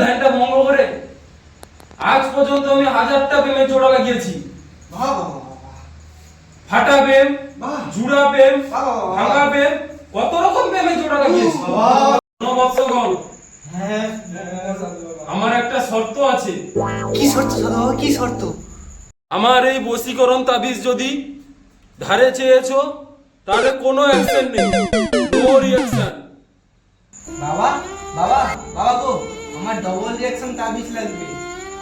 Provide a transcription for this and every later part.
ধ্যানটা ভঙ্গ করে। আজ পর্যন্ত আমি হাজারটা প্রেমে জোড়া লাগিয়েছি। ফাটা প্রেম জুড়া প্রেম। ভাঙা প্রেম কত রকম প্রেমে জোড়া লাগিয়েছি। বৎসগণ হ্যাঁ। আমার একটা শর্ত আছে। কি শর্ত কি শর্ত? আমার এই বশীকরণ তাবিজ যদি ধারে চেয়েছো তাহলে কোনো অ্যাকশন নেই। নো রিঅ্যাকশন বাবা বাবা বাবা গো আমার ডবল রিয়াকশন তাবিজ লাগবে।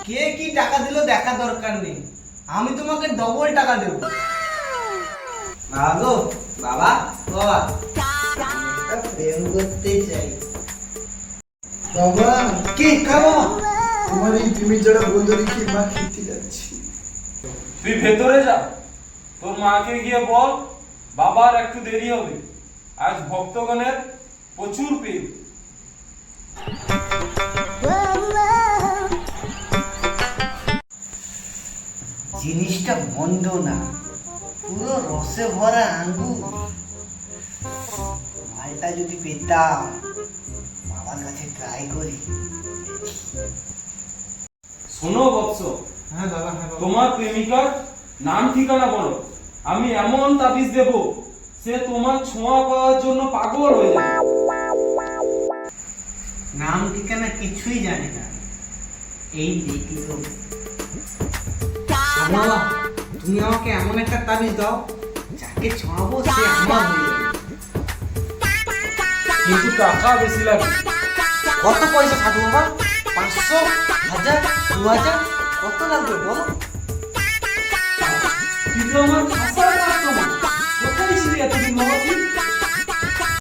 কে কি টাকা দিল দেখা দরকার নেই। আমি তোমাকে ডবল টাকা দেব। বাবা গো বাবা বাবা। প্রেম করতে চাই। বাবা কি খাব? তোমার এই প্রেমের জোড়া বন্ধ রেখে মা খেতে যাচ্ছি? তুই ভেতরে যা। তোর মাকে গিয়ে বল বাবার একটু দেরি হবে। আজ ভক্তগণের প্রচুর পেয়ে জিনিসটা মন্দ না পুরো রসে ভরা আঙ্গুর। মালটা যদি পেতাম বাবার কাছে ট্রাই করি। শোনো বৎস হ্যাঁ হ্যাঁ তোমার প্রেমিকার নাম ঠিকানা বলো। আমি এমন তাবিজ দেব সে তোমার ছোঁয়া পাওয়ার জন্য পাগল হয়ে যাবে নাম ঠিকানা কিছুই জানি না। এই দেখল বাবা তুমি আমাকে এমন একটা তাবিজ দাও যাকে ছোঁয়াবো সে আমার হয়ে যাবে। কিন্তু টাকা বেশি লাগবে। কত পয়সা সাধু বাবা? পাঁচশো হাজার দু হাজার? কত লাগবে বলো?